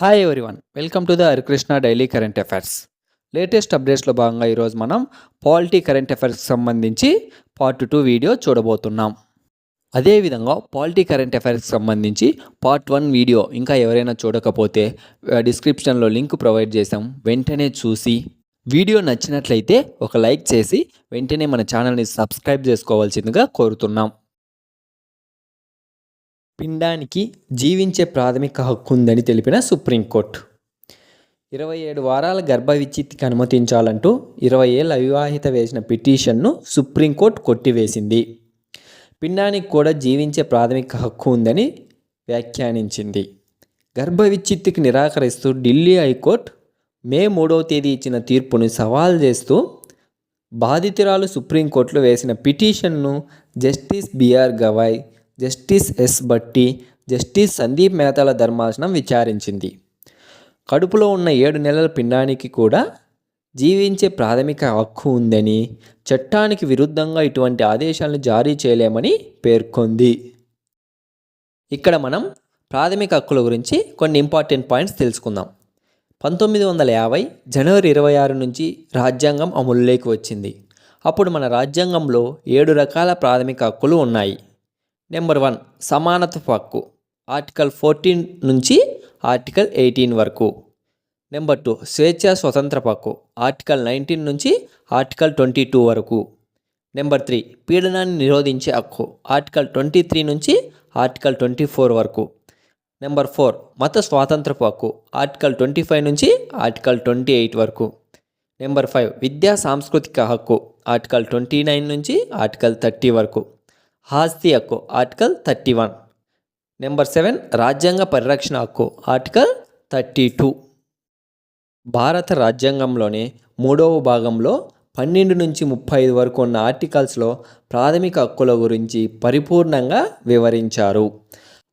Hi everyone welcome to the Harikrishna daily current affairs latest అప్డేట్స్లో భాగంగా ఈరోజు మనం polity current అఫైర్స్కి సంబంధించి పార్ట్ టూ వీడియో చూడబోతున్నాం. అదేవిధంగా పాలిటీ కరెంట్ అఫైర్స్కి సంబంధించి పార్ట్ వన్ వీడియో ఇంకా ఎవరైనా చూడకపోతే డిస్క్రిప్షన్లో లింక్ ప్రొవైడ్ చేసాం వెంటనే చూసి వీడియో నచ్చినట్లయితే ఒక లైక్ చేసి వెంటనే మన ఛానల్ని సబ్స్క్రైబ్ చేసుకోవాల్సిందిగా కోరుతున్నాం. పిండానికి జీవించే ప్రాథమిక హక్కు ఉందని తెలిపిన సుప్రీంకోర్టు. ఇరవై ఏడు వారాల గర్భ విచ్ఛిత్తికి అనుమతించాలంటూ ఇరవై ఏళ్ళ అవివాహిత వేసిన పిటిషన్ను సుప్రీంకోర్టు కొట్టివేసింది. పిండానికి కూడా జీవించే ప్రాథమిక హక్కు ఉందని వ్యాఖ్యానించింది. గర్భ విచ్ఛిత్తికి నిరాకరిస్తూ ఢిల్లీ హైకోర్టు మే మూడవ తేదీ ఇచ్చిన తీర్పును సవాల్ చేస్తూ బాధితురాలు సుప్రీంకోర్టులో వేసిన పిటిషన్ను justice BR Gavai justice S Bhatti justice Sandeep మేతాల ధర్మాసనం విచారించింది. కడుపులో ఉన్న ఏడు నెలల పిండానికి కూడా జీవించే ప్రాథమిక హక్కు ఉందని చట్టానికి విరుద్ధంగా ఇటువంటి ఆదేశాలను జారీ చేయలేమని పేర్కొంది. ఇక్కడ మనం ప్రాథమిక హక్కుల గురించి కొన్ని ఇంపార్టెంట్ పాయింట్స్ తెలుసుకుందాం. పంతొమ్మిది వందల యాభై జనవరి ఇరవై ఆరు నుంచి రాజ్యాంగం అమలులోకి వచ్చింది. అప్పుడు మన రాజ్యాంగంలో ఏడు రకాల ప్రాథమిక హక్కులు ఉన్నాయి. నెంబర్ వన్ సమానత్వ హక్కు. ఆర్టికల్ ఫోర్టీన్ నుంచి ఆర్టికల్ ఎయిటీన్ వరకు. నెంబర్ టూ స్వేచ్ఛ స్వతంత్ర హక్కు. ఆర్టికల్ నైన్టీన్ నుంచి ఆర్టికల్ ట్వంటీ టూ వరకు. నెంబర్ త్రీ పీడనాన్ని నిరోధించే హక్కు. ఆర్టికల్ ట్వంటీ త్రీ నుంచి ఆర్టికల్ ట్వంటీ ఫోర్ వరకు. నెంబర్ ఫోర్ మత స్వాతంత్రపు హక్కు. ఆర్టికల్ ట్వంటీ ఫైవ్ నుంచి ఆర్టికల్ ట్వంటీ ఎయిట్ వరకు. నెంబర్ ఫైవ్ విద్యా సాంస్కృతిక హక్కు. ఆర్టికల్ ట్వంటీ నైన్ నుంచి ఆర్టికల్ థర్టీ వరకు. ఆస్తి హక్కు article thirty one. Number seven రాజ్యాంగ పరిరక్షణ హక్కు ఆర్టికల్ థర్టీ టూ. భారత రాజ్యాంగంలోనే మూడవ భాగంలో పన్నెండు నుంచి ముప్పై ఐదు వరకు ఉన్న ఆర్టికల్స్లో ప్రాథమిక హక్కుల గురించి పరిపూర్ణంగా వివరించారు.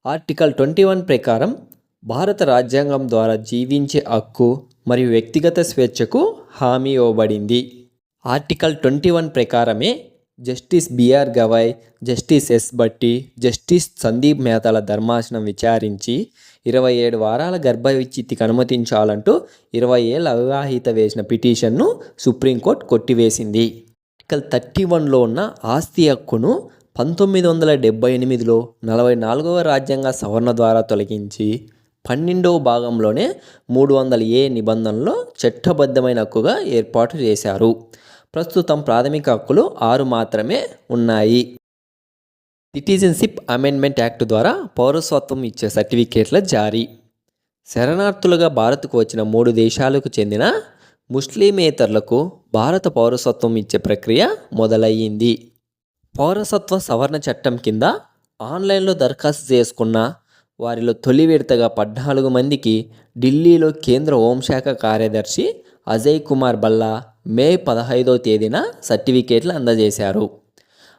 ఆర్టికల్ ట్వంటీ వన్ ప్రకారం భారత రాజ్యాంగం ద్వారా జీవించే హక్కు మరియు వ్యక్తిగత స్వేచ్ఛకు హామీ ఇవ్వబడింది. ఆర్టికల్ ట్వంటీ వన్ ప్రకారమే justice BR Gavai justice S Bhatti justice Sandeep మేతాల ధర్మాసనం విచారించి ఇరవై ఏడు వారాల గర్భ విచ్ఛిత్తికి అనుమతించాలంటూ ఇరవై ఏళ్ళ అవివాహిత వేసిన పిటిషన్ను సుప్రీంకోర్టు కొట్టివేసింది. ఆర్టికల్ థర్టీ వన్లో ఉన్న ఆస్తి హక్కును పంతొమ్మిది వందల డెబ్బై ఎనిమిదిలో నలభై నాలుగవ రాజ్యాంగ సవరణ ద్వారా తొలగించి పన్నెండవ భాగంలోనే మూడు వందల ఏ నిబంధనలో చట్టబద్ధమైన హక్కుగా ఏర్పాటు చేశారు. ప్రస్తుతం ప్రాథమిక హక్కులు ఆరు మాత్రమే ఉన్నాయి. సిటిజన్షిప్ అమెండ్మెంట్ యాక్ట్ ద్వారా పౌరసత్వం ఇచ్చే సర్టిఫికేట్ల జారీ. శరణార్థులుగా భారత్కు వచ్చిన మూడు దేశాలకు చెందిన ముస్లిమేతరులకు భారత పౌరసత్వం ఇచ్చే ప్రక్రియ మొదలయ్యింది. పౌరసత్వ సవరణ చట్టం కింద ఆన్లైన్లో దరఖాస్తు చేసుకున్న వారిలో తొలి విడతగా పద్నాలుగు మందికి ఢిల్లీలో కేంద్ర హోంశాఖ కార్యదర్శి అజయ్ కుమార్ బల్లా మే పదహైదో తేదీన సర్టిఫికేట్లు అందజేశారు.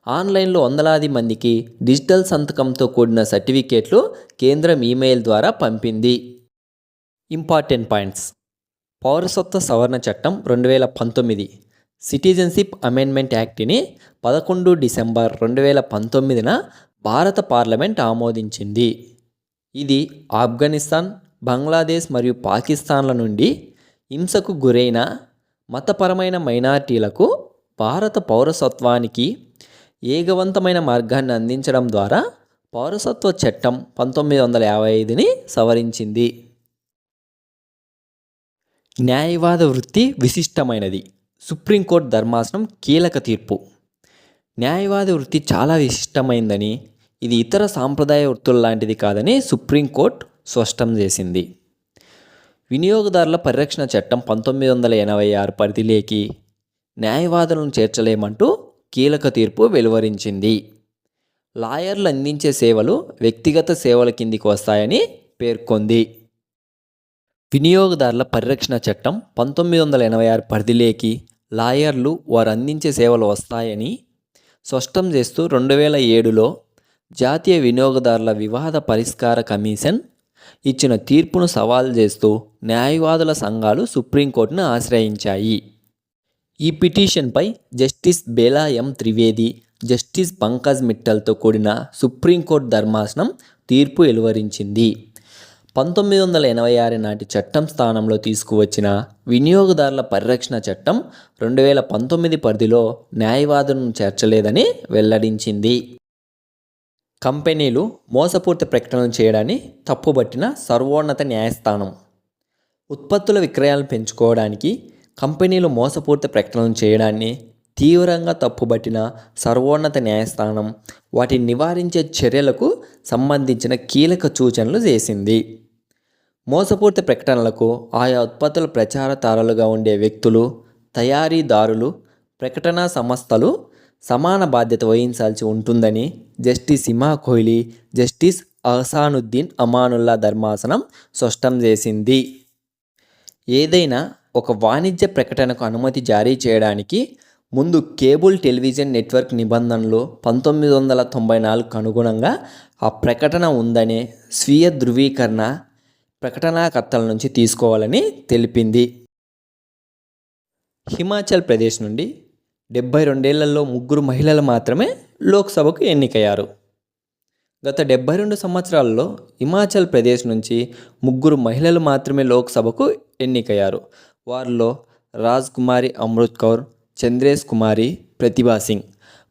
ఆన్లైన్లో వందలాది మందికి డిజిటల్ సంతకంతో కూడిన సర్టిఫికేట్లు కేంద్రం ఈమెయిల్ ద్వారా పంపింది. Important points. పౌరసత్వ సవరణ చట్టం రెండు వేల పంతొమ్మిది సిటిజన్షిప్ అమెండ్మెంట్ యాక్ట్ని పదకొండు డిసెంబర్ రెండు వేల పంతొమ్మిదిన భారత పార్లమెంట్ ఆమోదించింది. ఇది ఆఫ్ఘనిస్తాన్ బంగ్లాదేశ్ మరియు పాకిస్తాన్ల నుండి హింసకు గురైన మతపరమైన మైనారిటీలకు భారత పౌరసత్వానికి ఏగవంతమైన మార్గాన్ని అందించడం ద్వారా పౌరసత్వ చట్టం పంతొమ్మిది వందల యాభై ఐదుని సవరించింది. న్యాయవాద వృత్తి విశిష్టమైనది. సుప్రీంకోర్టు ధర్మాసనం కీలక తీర్పు. న్యాయవాద వృత్తి చాలా విశిష్టమైందని ఇది ఇతర సాంప్రదాయ వృత్తుల లాంటిది కాదని సుప్రీంకోర్టు స్పష్టం చేసింది. వినియోగదారుల పరిరక్షణ చట్టం పంతొమ్మిది వందల ఎనభై ఆరు పరిధిలోకి న్యాయవాదులను చేర్చలేమంటూ కీలక తీర్పు వెలువరించింది. లాయర్లు అందించే సేవలు వ్యక్తిగత సేవల కిందికి వస్తాయని పేర్కొంది. వినియోగదారుల పరిరక్షణ చట్టం పంతొమ్మిది వందల ఎనభై ఆరు పరిధిలోకి లాయర్లు వారు అందించే సేవలు వస్తాయని స్పష్టం చేస్తూ రెండు వేల ఏడులో జాతీయ వినియోగదారుల వివాద పరిష్కార కమిషన్ ఇచ్చిన తీర్పును సవాల్ చేస్తూ న్యాయవాదుల సంఘాలు సుప్రీంకోర్టును ఆశ్రయించాయి. ఈ పిటిషన్పై justice Bela M. Trivedi justice Pankaj మిట్టల్తో కూడిన సుప్రీంకోర్టు ధర్మాసనం తీర్పు వెలువరించింది. పంతొమ్మిది వందల ఎనభై ఆరు నాటి చట్టం స్థానంలో తీసుకువచ్చిన వినియోగదారుల పరిరక్షణ చట్టం రెండు వేల పంతొమ్మిది పరిధిలో న్యాయవాదులను చేర్చలేదని వెల్లడించింది. కంపెనీలు మోసపూరిత ప్రకటనలు చేయడాన్ని తప్పుబట్టిన సర్వోన్నత న్యాయస్థానం. ఉత్పత్తుల విక్రయాలను పెంచుకోవడానికి కంపెనీలు మోసపూరిత ప్రకటనలు చేయడాన్ని తీవ్రంగా తప్పుబట్టిన సర్వోన్నత న్యాయస్థానం వాటిని నివారించే చర్యలకు సంబంధించిన కీలక సూచనలు చేసింది. మోసపూరిత ప్రకటనలకు ఆయా ఉత్పత్తుల ప్రచారదారులుగా ఉండే వ్యక్తులు తయారీదారులు ప్రకటనా సంస్థలు సమాన బాధ్యత వహించాల్సి ఉంటుందని జస్టిస్ హిమా కోహ్లీ జస్టిస్ అహసానుద్దీన్ అమానుల్లా ధర్మాసనం స్పష్టం చేసింది. ఏదైనా ఒక వాణిజ్య ప్రకటనకు అనుమతి జారీ చేయడానికి ముందు కేబుల్ టెలివిజన్ నెట్వర్క్ నిబంధనలు పంతొమ్మిది వందల తొంభై నాలుగుకు అనుగుణంగా ఆ ప్రకటన ఉందనే స్వీయ ధృవీకరణ ప్రకటనాకర్తల నుంచి తీసుకోవాలని తెలిపింది. హిమాచల్ ప్రదేశ్ నుండి డెబ్బై రెండేళ్ళలో ముగ్గురు మహిళలు మాత్రమే లోక్సభకు ఎన్నికయ్యారు. గత డెబ్బై రెండు సంవత్సరాల్లో హిమాచల్ ప్రదేశ్ నుంచి ముగ్గురు మహిళలు మాత్రమే లోక్సభకు ఎన్నికయ్యారు. వారిలో రాజ్ కుమారి అమృత్ కౌర్ చంద్రేష్ కుమారి ప్రతిభా సింగ్.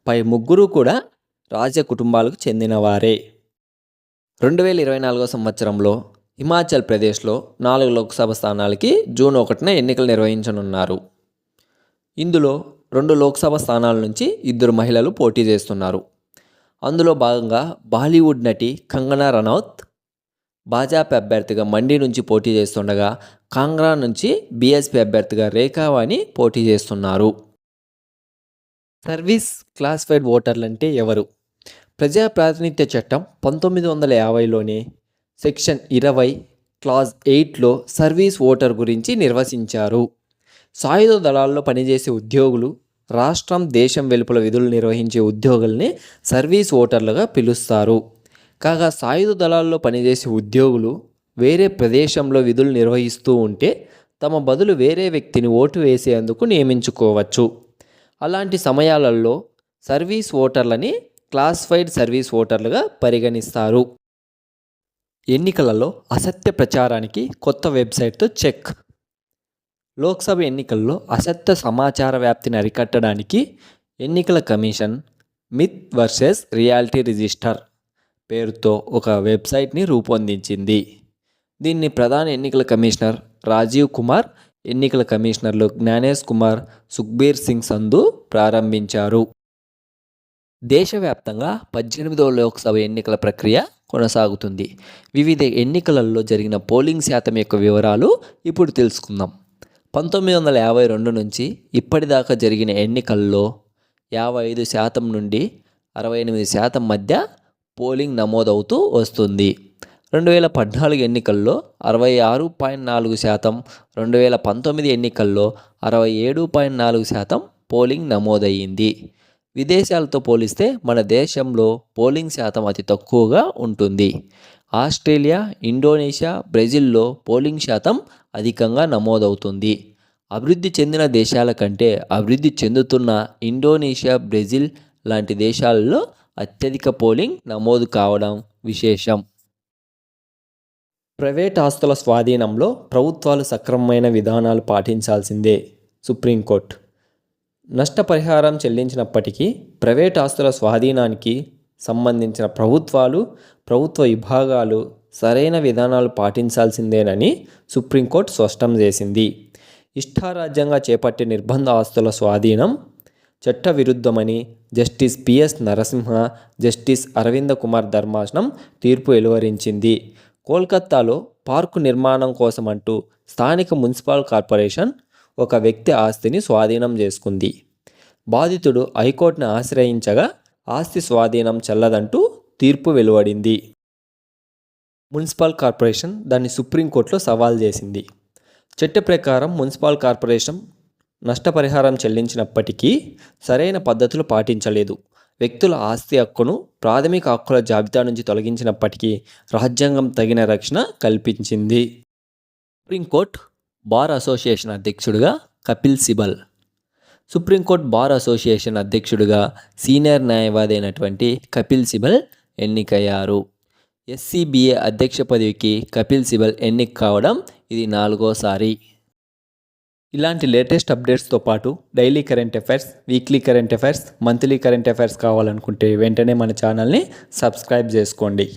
పై ముగ్గురు కూడా రాజ కుటుంబాలకు చెందినవారే. రెండు వేల ఇరవై నాలుగో సంవత్సరంలో హిమాచల్ ప్రదేశ్లో నాలుగు లోక్సభ స్థానాలకి జూన్ ఒకటిన ఎన్నికలు నిర్వహించనున్నారు. ఇందులో రెండు లోక్సభ స్థానాల నుంచి ఇద్దరు మహిళలు పోటీ చేస్తున్నారు. అందులో భాగంగా బాలీవుడ్ నటి కంగనా రనౌత్ భాజపా అభ్యర్థిగా మండి నుంచి పోటీ చేస్తుండగా కాంగ్రా నుంచి బీఎస్పీ అభ్యర్థిగా రేఖావాణి పోటీ చేస్తున్నారు. సర్వీస్ క్లాసిఫైడ్ ఓటర్లు అంటే ఎవరు? ప్రజా ప్రాతినిధ్య చట్టం పంతొమ్మిది వందల యాభైలోనే సెక్షన్ ఇరవై క్లాజ్ ఎయిట్లో సర్వీస్ ఓటర్ గురించి నిర్వచించారు. సాయుధ దళాల్లో పనిచేసే ఉద్యోగులు రాష్ట్రం దేశం వెలుపల విధులు నిర్వహించే ఉద్యోగుల్ని సర్వీస్ ఓటర్లుగా పిలుస్తారు. కాగా సాయుధ దళాల్లో పనిచేసే ఉద్యోగులు వేరే ప్రదేశంలో విధులు నిర్వహిస్తూ ఉంటే తమ బదులు వేరే వ్యక్తిని ఓటు వేసేందుకు నియమించుకోవచ్చు. అలాంటి సమయాలలో సర్వీస్ ఓటర్లని క్లాసిఫైడ్ సర్వీస్ ఓటర్లుగా పరిగణిస్తారు. ఎన్నికలలో అసత్య ప్రచారానికి కొత్త వెబ్సైట్తో చెక్. లోక్సభ ఎన్నికల్లో అసత్య సమాచార వ్యాప్తిని అరికట్టడానికి ఎన్నికల commission myth versus reality register పేరుతో ఒక వెబ్సైట్ని రూపొందించింది. దీన్ని ప్రధాన ఎన్నికల కమిషనర్ రాజీవ్ కుమార్ ఎన్నికల కమిషనర్లు జ్ఞానేష్ కుమార్ సుఖ్బీర్ సింగ్ సంధు ప్రారంభించారు. దేశవ్యాప్తంగా పద్దెనిమిదవ లోక్సభ ఎన్నికల ప్రక్రియ కొనసాగుతుంది. వివిధ ఎన్నికలలో జరిగిన పోలింగ్ శాతం యొక్క వివరాలు ఇప్పుడు తెలుసుకుందాం. పంతొమ్మిది వందల యాభై రెండు నుంచి ఇప్పటిదాకా జరిగిన ఎన్నికల్లో యాభై ఐదు శాతం నుండి అరవై ఎనిమిది శాతం మధ్య పోలింగ్ నమోదవుతూ వస్తుంది. రెండు వేల పద్నాలుగు ఎన్నికల్లో అరవై ఆరు పాయింట్ నాలుగు శాతం రెండు వేల పంతొమ్మిది ఎన్నికల్లో అరవై ఏడు పాయింట్ నాలుగు శాతం పోలింగ్ నమోదయ్యింది. విదేశాలతో పోలిస్తే మన దేశంలో పోలింగ్ శాతం అతి తక్కువగా ఉంటుంది. ఆస్ట్రేలియా ఇండోనేషియా బ్రెజిల్లో పోలింగ్ శాతం అధికంగా నమోదవుతుంది. అభివృద్ధి చెందిన దేశాల కంటే అభివృద్ధి చెందుతున్న ఇండోనేషియా బ్రెజిల్ లాంటి దేశాలలో అత్యధిక పోలింగ్ నమోదు కావడం విశేషం. ప్రైవేట్ ఆస్తుల స్వాధీనంలో ప్రభుత్వాలు సక్రమమైన విధానాలు పాటించాల్సిందే సుప్రీంకోర్టు. నష్టపరిహారం చెల్లించినప్పటికీ ప్రైవేట్ ఆస్తుల స్వాధీనానికి సంబంధించిన ప్రభుత్వాలు ప్రభుత్వ విభాగాలు సరైన విధానాలు పాటించాల్సిందేనని సుప్రీంకోర్టు స్పష్టం చేసింది. ఇష్టారాజ్యంగా చేపట్టే నిర్బంధ ఆస్తుల స్వాధీనం చట్టవిరుద్ధమని justice PS Narasimha justice Aravind Kumar ధర్మాసనం తీర్పు వెలువరించింది. కోల్కత్తాలో పార్కు నిర్మాణం కోసం అంటూ స్థానిక మున్సిపల్ కార్పొరేషన్ ఒక వ్యక్తి ఆస్తిని స్వాధీనం చేసుకుంది. బాధితుడు హైకోర్టును ఆశ్రయించగా ఆస్తి స్వాధీనం చెల్లదంటూ తీర్పు వెలువడింది. మున్సిపల్ కార్పొరేషన్ దాన్ని సుప్రీంకోర్టులో సవాల్ చేసింది. చట్ట ప్రకారం మున్సిపల్ కార్పొరేషన్ నష్టపరిహారం చెల్లించినప్పటికీ సరైన పద్ధతులు పాటించలేదు. వ్యక్తుల ఆస్తి హక్కును ప్రాథమిక హక్కుల జాబితా నుంచి తొలగించినప్పటికీ రాజ్యాంగం తగిన రక్షణ కల్పించింది. సుప్రీంకోర్టు బార్ అసోసియేషన్ అధ్యక్షుడిగా Kapil Sibal. Supreme Court bar association అధ్యక్షుడిగా సీనియర్ న్యాయవాది అయినటువంటి కపిల్ సిబల్ ఎన్నికయ్యారు. ఎస్సీబీఏ అధ్యక్ష పదవికి కపిల్ సిబల్ ఎన్నిక కావడం ఇది నాలుగోసారి. ఇలాంటి లేటెస్ట్ అప్డేట్స్తో పాటు daily current affairs weekly current affairs monthly current affairs కావాలనుకుంటే వెంటనే మన ఛానల్ని సబ్స్క్రైబ్ చేసుకోండి.